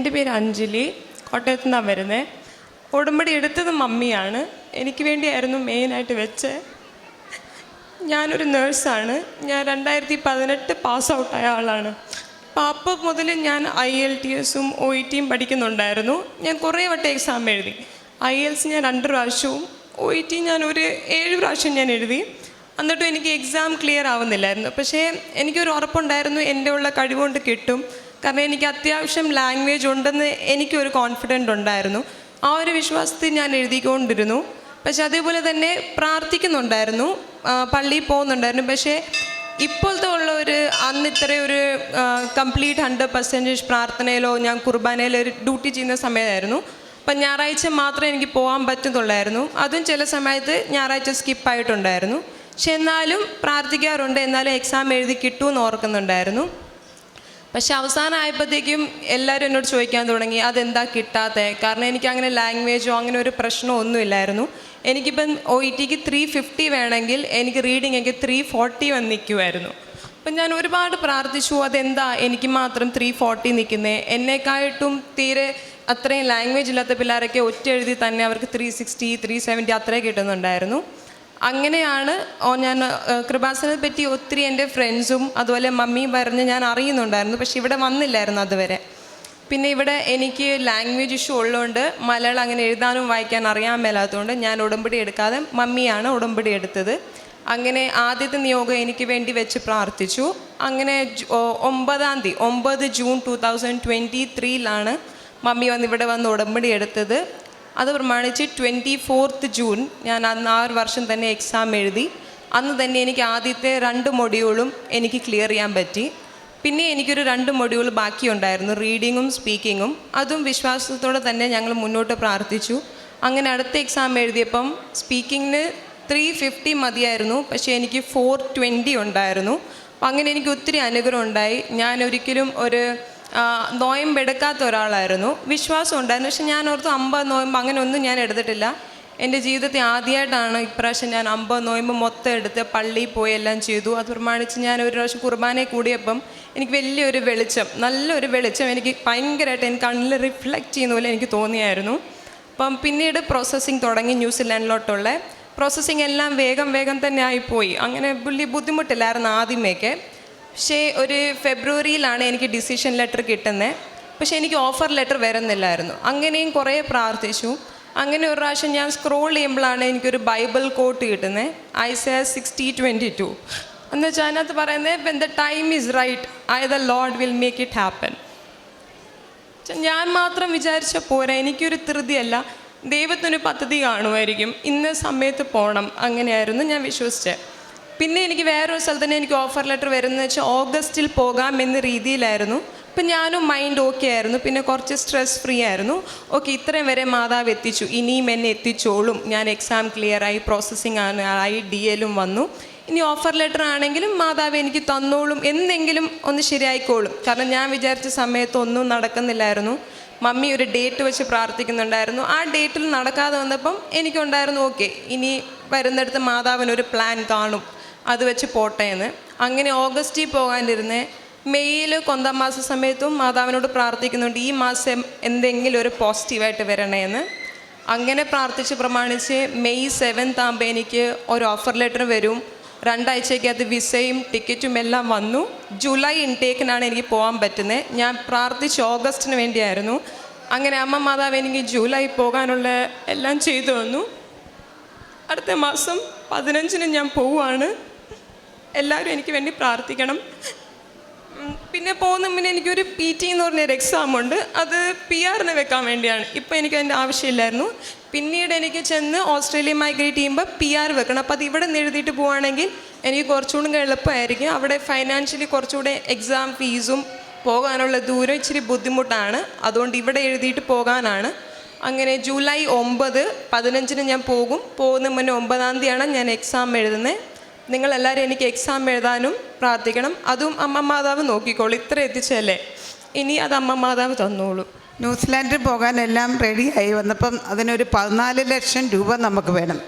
എന്റെ പേര് അഞ്ജലി കോട്ടയത്തു നിന്നാണ് വരുന്നത് ഉടമ്പടി എടുത്തത് മമ്മിയാണ്. എനിക്ക് വേണ്ടിയായിരുന്നു മെയിനായിട്ട് വെച്ച്. ഞാനൊരു നേഴ്സാണ് ഞാൻ രണ്ടായിരത്തി പതിനെട്ട് പാസ് ഔട്ടായ ആളാണ്. അപ്പോൾ അപ്പോൾ മുതൽ ഞാൻ ഐ എൽ ടി എസും ഒ ഇ ടിയും പഠിക്കുന്നുണ്ടായിരുന്നു. ഞാൻ കുറേ വട്ടം എക്സാം എഴുതി. ഐ എൽസ് ഞാൻ രണ്ട് പ്രാവശ്യവും ഒ ഇ ടി ഞാൻ ഒരു ഏഴ് പ്രാവശ്യം ഞാൻ എഴുതി. എന്നിട്ടും എനിക്ക് എക്സാം ക്ലിയർ ആവുന്നില്ലായിരുന്നു. പക്ഷേ എനിക്കൊരു ഉറപ്പുണ്ടായിരുന്നു. എന്റെ ഉള്ള കഴിവുകൊണ്ട് കിട്ടും. കാരണം എനിക്ക് അത്യാവശ്യം ലാംഗ്വേജ് ഉണ്ടെന്ന് എനിക്കൊരു കോൺഫിഡന്റ് ഉണ്ടായിരുന്നു. ആ ഒരു വിശ്വാസത്തിൽ ഞാൻ എഴുതിക്കൊണ്ടിരുന്നു. പക്ഷെ അതേപോലെ തന്നെ പ്രാർത്ഥിക്കുന്നുണ്ടായിരുന്നു. പള്ളിയിൽ പോകുന്നുണ്ടായിരുന്നു. പക്ഷേ ഇപ്പോഴത്തെ ഉള്ള ഒരു അന്ന് ഇത്ര ഒരു കംപ്ലീറ്റ് ഹൺഡ്രഡ് പെർസെന്റേജ് പ്രാർത്ഥനയിലോ ഞാൻ കുർബാനയിലോ ഒരു ഡ്യൂട്ടി ചെയ്യുന്ന സമയമായിരുന്നു. അപ്പം ഞായറാഴ്ച മാത്രമേ എനിക്ക് പോകാൻ പറ്റുന്നുള്ളായിരുന്നു അതും ചില സമയത്ത് ഞായറാഴ്ച സ്കിപ്പായിട്ടുണ്ടായിരുന്നു പക്ഷെ എന്നാലും പ്രാർത്ഥിക്കാറുണ്ട്. എന്നാലും എക്സാം എഴുതി കിട്ടുമെന്ന് ഓർക്കുന്നുണ്ടായിരുന്നു. പക്ഷെ അവസാനം ആയപ്പോഴത്തേക്കും എല്ലാവരും എന്നോട് ചോദിക്കാൻ തുടങ്ങി അതെന്താ കിട്ടാത്തത് കാരണം എനിക്ക് അങ്ങനെ ലാംഗ്വേജോ അങ്ങനെ ഒരു പ്രശ്നമോ ഒന്നുമില്ലായിരുന്നു. എനിക്കിപ്പം ഒ ഇ ടിക്ക് ത്രീ ഫിഫ്റ്റി വേണമെങ്കിൽ എനിക്ക് റീഡിംഗ് എനിക്ക് ത്രീ ഫോർട്ടി വന്ന് നിൽക്കുമായിരുന്നു. അപ്പം ഞാൻ ഒരുപാട് പ്രാർത്ഥിച്ചു അതെന്താ? എനിക്ക് മാത്രം ത്രീ ഫോർട്ടി നിൽക്കുന്നത് എന്നെക്കായിട്ടും തീരെ അത്രയും ലാംഗ്വേജ് ഇല്ലാത്ത പിള്ളേരൊക്കെ ഒറ്റ എഴുതി തന്നെ അവർക്ക് ത്രീ സിക്സ്റ്റി ത്രീ സെവന്റി അത്രേ കിട്ടുന്നുണ്ടായിരുന്നു. അങ്ങനെയാണ് ഞാൻ കൃപാസനെ പറ്റി ഒത്തിരി എന്റെ ഫ്രണ്ട്സും അതുപോലെ മമ്മിയും പറഞ്ഞ് ഞാൻ അറിയുന്നുണ്ടായിരുന്നു പക്ഷെ ഇവിടെ വന്നില്ലായിരുന്നു അതുവരെ. പിന്നെ ഇവിടെ എനിക്ക് ലാംഗ്വേജ് ഇഷ്യൂ ഉള്ളതുകൊണ്ട് മലയാളം അങ്ങനെ എഴുതാനും വായിക്കാൻ അറിയാൻ മേലാത്തതുകൊണ്ട് ഞാൻ ഉടമ്പടി എടുക്കാതെ മമ്മിയാണ് ഉടമ്പടി എടുത്തത്. അങ്ങനെ ആദ്യത്തെ നിയോഗം എനിക്ക് വേണ്ടി വെച്ച് പ്രാർത്ഥിച്ചു. അങ്ങനെ ഒമ്പതാം തീയതി ഒമ്പത് ജൂൺ ടു തൗസൻഡ് ട്വന്റി ത്രീയിലാണ് മമ്മി വന്ന് ഇവിടെ വന്ന് ഉടമ്പടി എടുത്തത്. അത് പ്രമാണിച്ച് ട്വന്റി ഫോർത്ത് ജൂൺ ഞാൻ അന്ന് ആ ഒരു വർഷം തന്നെ എക്സാം എഴുതി. അന്ന് തന്നെ എനിക്ക് ആദ്യത്തെ രണ്ട് മൊഡ്യൂളും എനിക്ക് ക്ലിയർ ചെയ്യാൻ പറ്റി. പിന്നെ എനിക്കൊരു രണ്ട് മൊഡ്യൂൾ ബാക്കിയുണ്ടായിരുന്നു റീഡിങ്ങും സ്പീക്കിങ്ങും അതും വിശ്വാസത്തോടെ തന്നെ ഞങ്ങൾ മുന്നോട്ട് പ്രാർത്ഥിച്ചു. അങ്ങനെ അടുത്ത എക്സാം എഴുതിയപ്പം സ്പീക്കിങ്ങിന് ത്രീ ഫിഫ്റ്റി മതിയായിരുന്നു പക്ഷേ എനിക്ക് ഫോർ ട്വന്റി ഉണ്ടായിരുന്നു. അങ്ങനെ എനിക്ക് ഒത്തിരി അനുഗ്രഹം ഉണ്ടായി. ഞാൻ ഒരിക്കലും ഒരു ആ, നോയമ്പ് എടുക്കാത്ത ഒരാളായിരുന്നു. വിശ്വാസം ഉണ്ടായിരുന്നു. പക്ഷെ ഞാൻ ഓർത്തു അമ്പത് നോയമ്പ് അങ്ങനെ ഒന്നും ഞാൻ എടുത്തിട്ടില്ല. എന്റെ ജീവിതത്തിൽ ആദ്യമായിട്ടാണ് ഇപ്രാവശ്യം ഞാൻ അമ്പത് നോയമ്പ് മൊത്തം എടുത്ത് പള്ളിയിൽ പോയി എല്ലാം ചെയ്തു. അത് പ്രമാണിച്ച് ഞാൻ ഒരു പ്രാവശ്യം കുർബാനയിൽ കൂടിയപ്പം എനിക്ക് വലിയൊരു വെളിച്ചം നല്ലൊരു വെളിച്ചം എനിക്ക് ഭയങ്കരമായിട്ട് എനിക്ക് കണ്ണിൽ റിഫ്ലക്റ്റ് ചെയ്യുന്ന പോലെ എനിക്ക് തോന്നിയായിരുന്നു. അപ്പം പിന്നീട് പ്രോസസ്സിങ് തുടങ്ങി ന്യൂസിലാൻഡിലോട്ടുള്ള പ്രോസസ്സിങ് എല്ലാം വേഗം വേഗം തന്നെ ആയിപ്പോയി. അങ്ങനെ വലിയ ബുദ്ധിമുട്ടില്ലായിരുന്നു ആദ്യമേക്ക്. പക്ഷേ ഒരു ഫെബ്രുവരിയിലാണ് എനിക്ക് ഡിസിഷൻ ലെറ്റർ കിട്ടുന്നത് പക്ഷേ എനിക്ക് ഓഫർ ലെറ്റർ വരുന്നില്ലായിരുന്നു. അങ്ങനെയും കുറേ പ്രാർത്ഥിച്ചു. അങ്ങനെ ഒരു പ്രാവശ്യം ഞാൻ സ്ക്രോൾ ചെയ്യുമ്പോഴാണ് എനിക്കൊരു ബൈബിൾ കോട്ട് കിട്ടുന്നത് ഐസ സിക്സ്റ്റി ട്വന്റി ടു എന്ന് വെച്ചാൽ അതിനകത്ത് പറയുന്നത് when the time is right I the Lord will make it happen ഞാൻ മാത്രം വിചാരിച്ച പോരാ. എനിക്കൊരു ധൃതിയല്ല. ദൈവത്തിനൊരു പദ്ധതി കാണുമായിരിക്കും. ഇന്ന സമയത്ത് പോകണം അങ്ങനെയായിരുന്നു ഞാൻ വിശ്വസിച്ചത് പിന്നെ എനിക്ക് വേറൊരു സ്ഥലത്ത് തന്നെ എനിക്ക് ഓഫർ ലെറ്റർ വരുന്നത് വെച്ചാൽ ഓഗസ്റ്റിൽ പോകാം എന്ന രീതിയിലായിരുന്നു. അപ്പം ഞാനും മൈൻഡ് ഓക്കെ ആയിരുന്നു. പിന്നെ കുറച്ച് സ്ട്രെസ് ഫ്രീ ആയിരുന്നു. ഓക്കെ ഇത്രയും വരെ മാതാവ് എത്തിച്ചു. ഇനിയും എന്നെ എത്തിച്ചോളും. ഞാൻ എക്സാം ക്ലിയറായി പ്രോസസ്സിങ് ആയി ഡി എല്ലും വന്നു. ഇനി ഓഫർ ലെറ്റർ ആണെങ്കിലും മാതാവ് എനിക്ക് തന്നോളും. എന്തെങ്കിലും ഒന്ന് ശരിയായിക്കോളും. കാരണം ഞാൻ വിചാരിച്ച സമയത്ത് ഒന്നും നടക്കുന്നില്ലായിരുന്നു. മമ്മി ഒരു ഡേറ്റ് വെച്ച് പ്രാർത്ഥിക്കുന്നുണ്ടായിരുന്നു. ആ ഡേറ്റിൽ നടക്കാതെ വന്നപ്പം എനിക്കുണ്ടായിരുന്നു ഓക്കെ ഇനി വരുന്നിടത്ത് മാതാവിനൊരു പ്ലാൻ കാണും. അത് വെച്ച് പോട്ടെ എന്ന്. അങ്ങനെ ഓഗസ്റ്റിൽ പോകാനിരുന്ന് മെയ്യിൽ കൊന്താം മാസ സമയത്തും മാതാവിനോട് പ്രാർത്ഥിക്കുന്നുണ്ട് ഈ മാസം എന്തെങ്കിലും ഒരു പോസിറ്റീവായിട്ട് വരണേ എന്ന്. അങ്ങനെ പ്രാർത്ഥിച്ച് പ്രമാണിച്ച് മെയ് സെവൻത്ത് ആകുമ്പോൾ എനിക്ക് ഒരു ഓഫർ ലെറ്റർ വരും. രണ്ടാഴ്ചയ്ക്കകത്ത് വിസയും ടിക്കറ്റും എല്ലാം വന്നു. ജൂലൈ ഇൻടേക്കിനാണ് എനിക്ക് പോകാൻ പറ്റുന്നത് ഞാൻ പ്രാർത്ഥിച്ച് ഓഗസ്റ്റിന് വേണ്ടിയായിരുന്നു. അങ്ങനെ അമ്മ മാതാവ് എനിക്ക് ജൂലൈ പോകാനുള്ള എല്ലാം ചെയ്തു വന്നു അടുത്ത മാസം പതിനഞ്ചിന് ഞാൻ പോവുകയാണ് എല്ലാവരും എനിക്ക് വേണ്ടി പ്രാർത്ഥിക്കണം. പിന്നെ പോകുന്ന മുന്നേ എനിക്കൊരു പി ടി എന്ന് പറഞ്ഞൊരു എക്സാം ഉണ്ട്. അത് പി ആറിന് വെക്കാൻ വേണ്ടിയാണ്. ഇപ്പം എനിക്ക് അതിന്റെ ആവശ്യമില്ലായിരുന്നു. പിന്നീട് എനിക്ക് ചെന്ന് ഓസ്ട്രേലിയ മൈഗ്രേറ്റ് ചെയ്യുമ്പോൾ പി ആർ വെക്കണം. അപ്പോൾ അത് ഇവിടെ നിന്ന് എഴുതിയിട്ട് പോവുകയാണെങ്കിൽ എനിക്ക് കുറച്ചുകൂടി എളുപ്പമായിരിക്കും. അവിടെ ഫൈനാൻഷ്യലി കുറച്ചുകൂടെ എക്സാം ഫീസും പോകാനുള്ള ദൂരം ഇച്ചിരി ബുദ്ധിമുട്ടാണ്. അതുകൊണ്ട് ഇവിടെ എഴുതിയിട്ട് പോകാനാണ്. അങ്ങനെ ജൂലൈ ഒമ്പത് പതിനഞ്ചിന് ഞാൻ പോകും. പോകുന്ന മുന്നേ ഒമ്പതാം തീയതിയാണ് ഞാൻ എക്സാം എഴുതുന്നത്. നിങ്ങളെല്ലാവരും എനിക്ക് എക്സാം എഴുതാനും പ്രാർത്ഥിക്കണം. അതും അമ്മ മാതാവ് നോക്കിക്കോളൂ. ഇത്ര എത്തിച്ചല്ലേ? ഇനി അത് അമ്മ മാതാവ് തന്നോളൂ. ന്യൂസിലാൻഡിൽ പോകാനെല്ലാം റെഡിയായി. വന്നപ്പം അതിനൊരു പതിനാല് ലക്ഷം രൂപ നമുക്ക് വേണം.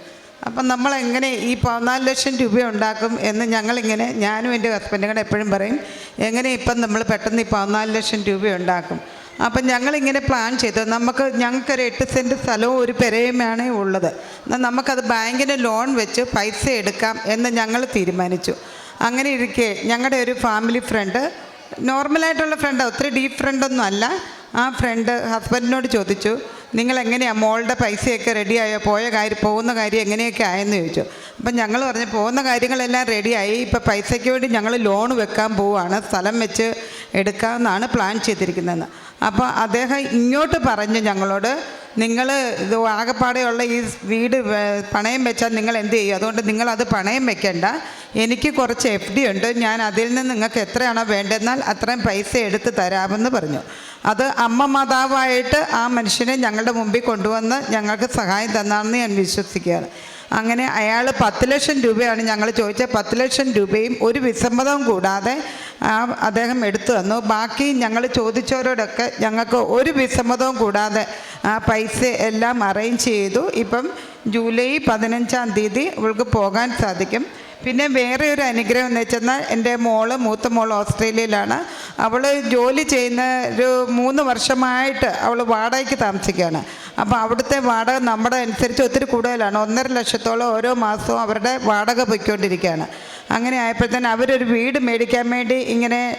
അപ്പം നമ്മൾ എങ്ങനെ ഈ പതിനാല് ലക്ഷം രൂപ ഉണ്ടാക്കും എന്ന് ഞങ്ങളിങ്ങനെ ഞാനും എന്റെ ഹസ്ബൻഡും കൂടെ എപ്പോഴും പറയും എങ്ങനെ ഇപ്പം നമ്മൾ പെട്ടെന്ന് ഈ പതിനാല് ലക്ഷം രൂപ ഉണ്ടാക്കും? അപ്പം ഞങ്ങളിങ്ങനെ പ്ലാൻ ചെയ്തു. നമുക്ക് ഞങ്ങൾക്കൊരു എട്ട് സെന്റ് സ്ഥലവും ഒരു പെരയുമാണ് ഉള്ളത്. എന്നാൽ നമുക്കത് ബാങ്കിന് ലോൺ വെച്ച് പൈസ എടുക്കാം എന്ന് ഞങ്ങൾ തീരുമാനിച്ചു. അങ്ങനെ ഇരിക്കെ ഞങ്ങളുടെ ഒരു ഫാമിലി ഫ്രണ്ട് നോർമലായിട്ടുള്ള ഫ്രണ്ട് ഒത്തിരി ഡീപ്പ് ഫ്രണ്ടൊന്നും അല്ല. ആ ഫ്രണ്ട് ഹസ്ബൻഡിനോട് ചോദിച്ചു നിങ്ങൾ എങ്ങനെയാണ് മോളുടെ പൈസയൊക്കെ റെഡിയായോ പോയ കാര്യം പോകുന്ന കാര്യം എങ്ങനെയൊക്കെ ആയെന്ന് ചോദിച്ചു. അപ്പം ഞങ്ങൾ പറഞ്ഞു പോകുന്ന കാര്യങ്ങളെല്ലാം റെഡിയായി ഇപ്പോൾ പൈസയ്ക്ക് വേണ്ടി ഞങ്ങൾ ലോൺ വെക്കാൻ പോവുകയാണ് സ്ഥലം വെച്ച് എടുക്കാമെന്നാണ് പ്ലാൻ ചെയ്തിരിക്കുന്നതെന്ന്. അപ്പോൾ അദ്ദേഹം ഇങ്ങോട്ട് പറഞ്ഞു ഞങ്ങളോട് നിങ്ങൾ ഇത് ആകപ്പാടെയുള്ള ഈ വീട് പണയം വെച്ചാൽ നിങ്ങൾ എന്ത് ചെയ്യും? അതുകൊണ്ട് നിങ്ങൾ അത് പണയം വെക്കേണ്ട. എനിക്ക് കുറച്ച് എഫ് ഡി ഉണ്ട്. ഞാൻ അതിൽ നിന്ന് നിങ്ങൾക്ക് എത്രയാണോ വേണ്ടതെന്നാൽ അത്രയും പൈസ എടുത്ത് തരാമെന്ന് പറഞ്ഞു. അത് അമ്മ മാതാവായിട്ട് ആ മനുഷ്യനെ ഞങ്ങളുടെ മുമ്പിൽ കൊണ്ടുവന്ന് ഞങ്ങൾക്ക് സഹായം തന്നാണെന്ന് ഞാൻ വിശ്വസിക്കുകയാണ്. അങ്ങനെ അയാൾ പത്ത് ലക്ഷം രൂപയാണ് ഞങ്ങൾ ചോദിച്ച പത്ത് ലക്ഷം രൂപയും ഒരു വിസമ്മതവും കൂടാതെ ആ അദ്ദേഹം എടുത്തു തന്നു. ബാക്കി ഞങ്ങൾ ചോദിച്ചവരോടൊക്കെ ഞങ്ങൾക്ക് ഒരു വിസമ്മതവും കൂടാതെ ആ പൈസ എല്ലാം അറേഞ്ച് ചെയ്തു. ഇപ്പം ജൂലൈ പതിനഞ്ചാം തീയതി അവൾക്ക് പോകാൻ സാധിക്കും. പിന്നെ വേറെ ഒരു അനുഗ്രഹം എന്ന് വെച്ചെന്നാൽ എന്റെ മോൾ മൂത്ത മോൾ ഓസ്ട്രേലിയയിലാണ്. അവൾ ജോലി ചെയ്യുന്ന ഒരു മൂന്ന് വർഷമായിട്ട് അവൾ വാടകയ്ക്ക് താമസിക്കുകയാണ്. അപ്പോൾ അവിടുത്തെ വാടക നമ്മുടെ അനുസരിച്ച് ഒത്തിരി കൂടുതലാണ്. ഒന്നര ലക്ഷത്തോളം ഓരോ മാസവും അവരുടെ വാടക പൊയ്ക്കൊണ്ടിരിക്കുകയാണ്. അങ്ങനെ ആയപ്പോഴത്തേന് അവരൊരു വീട് മേടിക്കാൻ വേണ്ടി ഇങ്ങനെ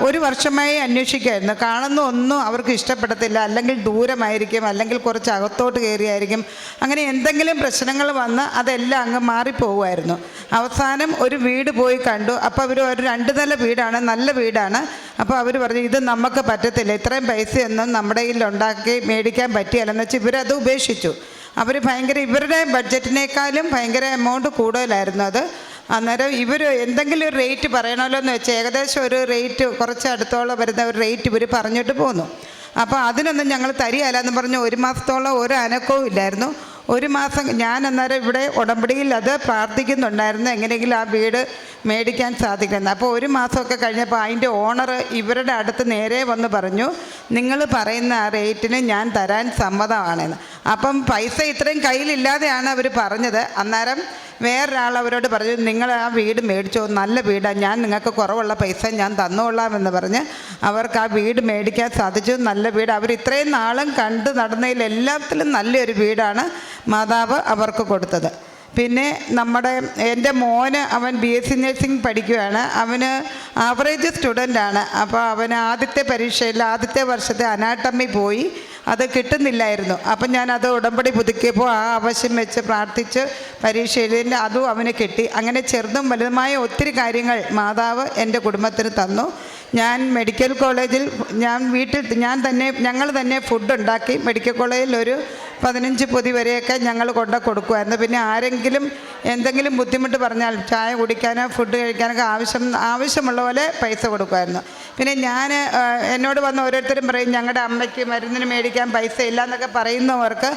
ഒരു വർഷമായി അന്വേഷിക്കുമായിരുന്നു കാണുന്ന ഒന്നും അവർക്ക് ഇഷ്ടപ്പെടത്തില്ല. അല്ലെങ്കിൽ ദൂരമായിരിക്കും അല്ലെങ്കിൽ കുറച്ച് അകത്തോട്ട് കയറിയായിരിക്കും. അങ്ങനെ എന്തെങ്കിലും പ്രശ്നങ്ങൾ വന്ന് അതെല്ലാം അങ്ങ് മാറിപ്പോകുമായിരുന്നു. അവസാനം ഒരു വീട് പോയി കണ്ടു. അപ്പോൾ അവർ ഒരു രണ്ട് നില വീടാണ് നല്ല വീടാണ്. അപ്പോൾ അവർ പറഞ്ഞു ഇത് നമുക്ക് പറ്റത്തില്ല. ഇത്രയും പൈസയൊന്നും നമ്മുടെ കയ്യിൽ ഉണ്ടാക്കി മേടിക്കാൻ പറ്റിയല്ലെന്ന് വെച്ചാൽ ഇവരത് ഉപേക്ഷിച്ചു. അവർ ഭയങ്കര ഇവരുടെ ബഡ്ജറ്റിനേക്കാളും ഭയങ്കര എമൗണ്ട് കൂടുതലായിരുന്നു അത്. അന്നേരം ഇവർ എന്തെങ്കിലും ഒരു റേറ്റ് പറയണമല്ലോ എന്ന് വെച്ചാൽ ഏകദേശം ഒരു റേറ്റ് കുറച്ച് അടുത്തോളം വരുന്ന ഒരു റേറ്റ് ഇവർ പറഞ്ഞിട്ട് പോന്നു. അപ്പോൾ അതിനൊന്നും ഞങ്ങൾ തരികയില്ല എന്ന് പറഞ്ഞ് ഒരു മാസത്തോളം ഒരു അനക്കവും ഇല്ലായിരുന്നു. ഒരു മാസം ഞാൻ അന്നേരം ഇവിടെ ഉടമ്പടിയിൽ അത് പ്രാർത്ഥിക്കുന്നുണ്ടായിരുന്നു. എങ്ങനെയെങ്കിലും ആ വീട് മേടിക്കാൻ സാധിക്കുന്നത് അപ്പോൾ ഒരു മാസമൊക്കെ കഴിഞ്ഞപ്പോൾ അതിന്റെ ഓണർ ഇവരുടെ അടുത്ത് നേരെ വന്ന് പറഞ്ഞു നിങ്ങൾ പറയുന്ന ആ റേറ്റിന് ഞാൻ തരാൻ സമ്മതമാണെന്ന്. അപ്പം പൈസ ഇത്രയും കയ്യിലില്ലാതെയാണ് അവർ പറഞ്ഞത്. അന്നേരം വേറൊരാൾ അവരോട് പറഞ്ഞു നിങ്ങൾ ആ വീട് മേടിച്ചോ നല്ല വീടാണ് ഞാൻ നിങ്ങൾക്ക് കുറവുള്ള പൈസ ഞാൻ തന്നോളാമെന്ന് പറഞ്ഞ് അവർക്ക് ആ വീട് മേടിക്കാൻ സാധിച്ചു. നല്ല വീട്. അവർ ഇത്രയും നാളും കണ്ട് നടന്നതിൽ എല്ലാത്തിലും നല്ലൊരു വീടാണ് മാതാവ് അവർക്ക് കൊടുത്തത്. പിന്നെ നമ്മുടെ എന്റെ മോന് അവൻ ബി എസ് സി നഴ്സിംഗ് പഠിക്കുകയാണ് അവന് ആവറേജ് സ്റ്റുഡന്റാണ് അപ്പോൾ അവന് ആദ്യത്തെ പരീക്ഷയിൽ ആദ്യത്തെ വർഷത്തെ അനാട്ടമി പോയി. അത് കിട്ടുന്നില്ലായിരുന്നു. അപ്പം ഞാൻ അത് ഉടമ്പടി പുതുക്കിയപ്പോൾ ആ ആവശ്യം വെച്ച് പ്രാർത്ഥിച്ച് പരീക്ഷ എഴുതിന്റെ അതും അവന് കിട്ടി. അങ്ങനെ ചെറുതും വലുതുമായ ഒത്തിരി കാര്യങ്ങൾ മാതാവ് എന്റെ കുടുംബത്തിന് തന്നു. ഞാൻ മെഡിക്കൽ കോളേജിൽ ഞാൻ വീട്ടിൽ ഞാൻ തന്നെ ഞങ്ങൾ തന്നെ ഫുഡ് ഉണ്ടാക്കി. മെഡിക്കൽ കോളേജിൽ ഒരു പതിനഞ്ച് പൊതി വരെയൊക്കെ ഞങ്ങൾ കൊണ്ട കൊടുക്കുമായിരുന്നു പിന്നെ ആരെങ്കിലും എന്തെങ്കിലും ബുദ്ധിമുട്ട് പറഞ്ഞാൽ ചായ കുടിക്കാനോ ഫുഡ് കഴിക്കാനൊക്കെ ആവശ്യം ആവശ്യമുള്ള പോലെ പൈസ കൊടുക്കുമായിരുന്നു പിന്നെ ഞാൻ എന്നോട് വന്ന ഓരോരുത്തരും പറയും ഞങ്ങളുടെ അമ്മയ്ക്ക് മരുന്നിന് മേടിക്കാൻ പൈസ ഇല്ല എന്നൊക്കെ പറയുന്നവർക്ക്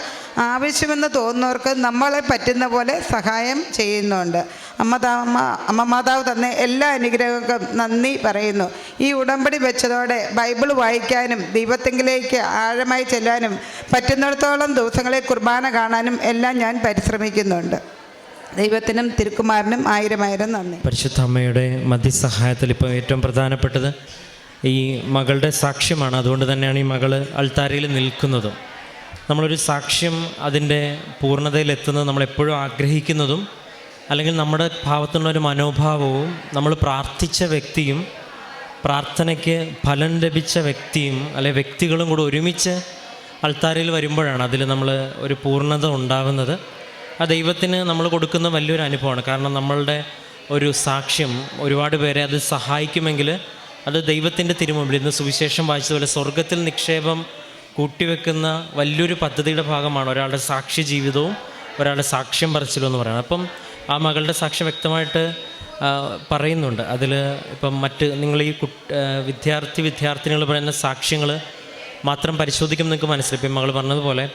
ആവശ്യമെന്ന് തോന്നുന്നവർക്ക് നമ്മളെ പറ്റുന്ന പോലെ സഹായം ചെയ്യുന്നുണ്ട്. അമ്മ അമ്മ മാതാവ് തന്നെ എല്ലാ അനുഗ്രഹങ്ങൾക്കും നന്ദി പറയുന്നു. ഈ ഉടമ്പടി വെച്ചതോടെ ബൈബിൾ വായിക്കാനും ദൈവത്തെങ്കിലേക്ക് ആഴമായി ചെല്ലാനും പറ്റുന്നിടത്തോളം ദിവസങ്ങളെ കുർബാന കാണാനും എല്ലാം ഞാൻ പരിശ്രമിക്കുന്നുണ്ട്. ദൈവത്തിനും തിരുക്കുമാരനും ആയിരം ആയിരം നന്ദി. പരിശുദ്ധ അമ്മയുടെ മധ്യസഹായത്തിൽ ഇപ്പോൾ ഏറ്റവും പ്രധാനപ്പെട്ടത് ഈ മകളുടെ സാക്ഷ്യമാണ്. അതുകൊണ്ട് തന്നെയാണ് ഈ മകൾ അൾത്താരയിൽ നിൽക്കുന്നതും. നമ്മളൊരു സാക്ഷ്യം അതിന്റെ പൂർണതയിലെത്തുന്നത് നമ്മളെപ്പോഴും ആഗ്രഹിക്കുന്നതും അല്ലെങ്കിൽ നമ്മുടെ ഭാവത്തുള്ള ഒരു മനോഭാവവും നമ്മൾ പ്രാർത്ഥിച്ച വ്യക്തിയും പ്രാർത്ഥനയ്ക്ക് ഫലം ലഭിച്ച വ്യക്തിയും അല്ലെ വ്യക്തികളും കൂടെ ഒരുമിച്ച് അൾത്താരയിൽ വരുമ്പോഴാണ് അതിൽ നമ്മൾ ഒരു പൂർണത ഉണ്ടാകുന്നത്. ആ ദൈവത്തിന് നമ്മൾ കൊടുക്കുന്ന വലിയൊരു അനുഭവമാണ്. കാരണം നമ്മളുടെ ഒരു സാക്ഷ്യം ഒരുപാട് പേരെ അത് സഹായിക്കുമെങ്കിൽ അത് ദൈവത്തിന്റെ തിരുമുമ്പിൽ ഇന്ന് സുവിശേഷം വായിച്ചതുപോലെ സ്വർഗത്തിൽ നിക്ഷേപം കൂട്ടിവെക്കുന്ന വലിയൊരു പദ്ധതിയുടെ ഭാഗമാണ് ഒരാളുടെ സാക്ഷി ജീവിതവും ഒരാളുടെ സാക്ഷ്യം പറച്ചിലും എന്ന് പറയുന്നത്. അപ്പം ആ മകളുടെ സാക്ഷ്യം വ്യക്തമായിട്ട് പറയുന്നുണ്ട്. അതിൽ ഇപ്പം മറ്റ് നിങ്ങൾ ഈ വിദ്യാർത്ഥി വിദ്യാർത്ഥിനികൾ പറയുന്ന സാക്ഷ്യങ്ങൾ മാത്രം പരിശോധിക്കും നിങ്ങൾക്ക് മനസ്സിലായി. മകൾ പറഞ്ഞതുപോലെ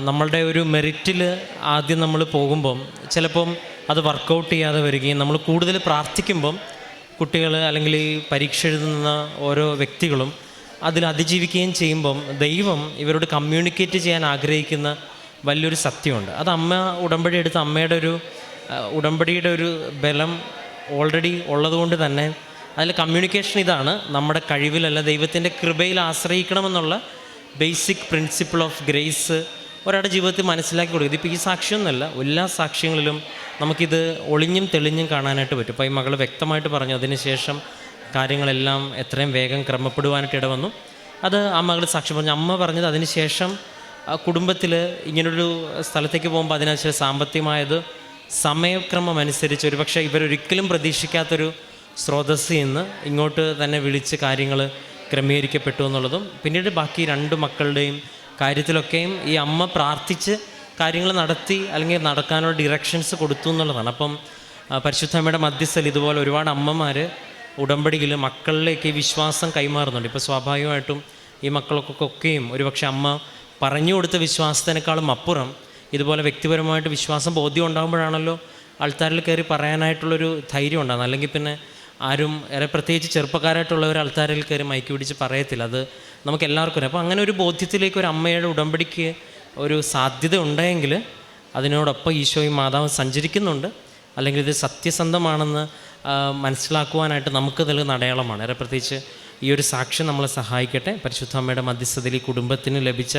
നമ്മളുടെ ഒരു മെറിറ്റിൽ ആദ്യം നമ്മൾ പോകുമ്പം ചിലപ്പം അത് വർക്കൗട്ട് ചെയ്യാതെ വരികയും നമ്മൾ കൂടുതൽ പ്രാർത്ഥിക്കുമ്പം കുട്ടികൾ അല്ലെങ്കിൽ ഈ പരീക്ഷ എഴുതുന്ന ഓരോ വ്യക്തികളും അതിൽ അതിജീവിക്കുകയും ചെയ്യുമ്പം ദൈവം ഇവരോട് കമ്മ്യൂണിക്കേറ്റ് ചെയ്യാൻ ആഗ്രഹിക്കുന്ന വലിയൊരു സത്യമുണ്ട്. അത് അമ്മ ഉടമ്പടി എടുത്ത് അമ്മയുടെ ഒരു ഉടമ്പടിയുടെ ഒരു ബലം ഓൾറെഡി ഉള്ളതുകൊണ്ട് തന്നെ അതിൽ കമ്മ്യൂണിക്കേഷൻ ഇതാണ്. നമ്മുടെ കഴിവിലല്ല ദൈവത്തിന്റെ കൃപയിൽ ആശ്രയിക്കണമെന്നുള്ള ബേസിക് പ്രിൻസിപ്പിൾ ഓഫ് ഗ്രേസ് ഒരാളുടെ ജീവിതത്തിൽ മനസ്സിലാക്കി കൊടുക്കുക. ഇതിപ്പോൾ ഈ സാക്ഷ്യമൊന്നുമല്ല എല്ലാ സാക്ഷ്യങ്ങളിലും നമുക്കിത് ഒളിഞ്ഞും തെളിഞ്ഞും കാണാനായിട്ട് പറ്റും. അപ്പോൾ ഈ മകൾ വ്യക്തമായിട്ട് പറഞ്ഞു അതിനുശേഷം കാര്യങ്ങളെല്ലാം എത്രയും വേഗം ക്രമപ്പെടുവാനായിട്ട് ഇടവന്നു. അത് ആ മകൾ സാക്ഷ്യം പറഞ്ഞു. അമ്മ പറഞ്ഞത് അതിനുശേഷം കുടുംബത്തിൽ ഇങ്ങനൊരു സ്ഥലത്തേക്ക് പോകുമ്പോൾ അതിനനുസരിച്ച് സാമ്പത്തികമായത് സമയക്രമം അനുസരിച്ച് ഒരുപക്ഷെ ഇവരൊരിക്കലും പ്രതീക്ഷിക്കാത്തൊരു സ്രോതസ്സിൽ നിന്ന് ഇങ്ങോട്ട് തന്നെ വിളിച്ച് കാര്യങ്ങൾ ക്രമീകരിക്കപ്പെട്ടു എന്നുള്ളതും പിന്നീട് ബാക്കി രണ്ട് മക്കളുടെയും കാര്യത്തിലൊക്കെയും ഈ അമ്മ പ്രാർത്ഥിച്ച് കാര്യങ്ങൾ നടത്തി അല്ലെങ്കിൽ നടക്കാനുള്ള ഡിറക്ഷൻസ് കൊടുത്തു എന്നുള്ളതാണ്. അപ്പം പരിശുദ്ധമ്മയുടെ മധ്യസ്ഥൽ ഇതുപോലെ ഒരുപാട് അമ്മമാർ ഉടമ്പടിയിൽ മക്കളിലേക്ക് ഈ വിശ്വാസം കൈമാറുന്നുണ്ട്. ഇപ്പോൾ സ്വാഭാവികമായിട്ടും ഈ മക്കൾക്കൊക്കെയും ഒരുപക്ഷെ അമ്മ പറഞ്ഞു കൊടുത്ത വിശ്വാസത്തിനേക്കാളും അപ്പുറം ഇതുപോലെ വ്യക്തിപരമായിട്ട് വിശ്വാസം ബോധ്യം ഉണ്ടാകുമ്പോഴാണല്ലോ ആൾത്താരിൽ കയറി പറയാനായിട്ടുള്ളൊരു ധൈര്യം ഉണ്ടാകുന്നത്. അല്ലെങ്കിൽ പിന്നെ ആരും പ്രത്യേകിച്ച് ചെറുപ്പക്കാരായിട്ടുള്ളവർ ആൾത്താരിൽ കയറി മയക്കി പിടിച്ച് പറയത്തില്ല. അത് നമുക്ക് എല്ലാവർക്കും അപ്പോൾ അങ്ങനെ ഒരു ബോധ്യത്തിലേക്ക് ഒരു അമ്മയുടെ ഉടമ്പടിക്ക് ഒരു സാധ്യത ഉണ്ടെങ്കിൽ അതിനോടൊപ്പം ഈശോയും മാതാവ് സഞ്ചരിക്കുന്നുണ്ട്. അല്ലെങ്കിൽ ഇത് സത്യസന്ധമാണെന്ന് മനസ്സിലാക്കുവാനായിട്ട് നമുക്ക് നൽകുന്ന അടയാളമാണ്. ഏറെ പ്രത്യേകിച്ച് ഈ ഒരു സാക്ഷ്യം നമ്മളെ സഹായിക്കട്ടെ. പരിശുദ്ധ അമ്മയുടെ മധ്യസ്ഥതയിൽ കുടുംബത്തിന് ലഭിച്ച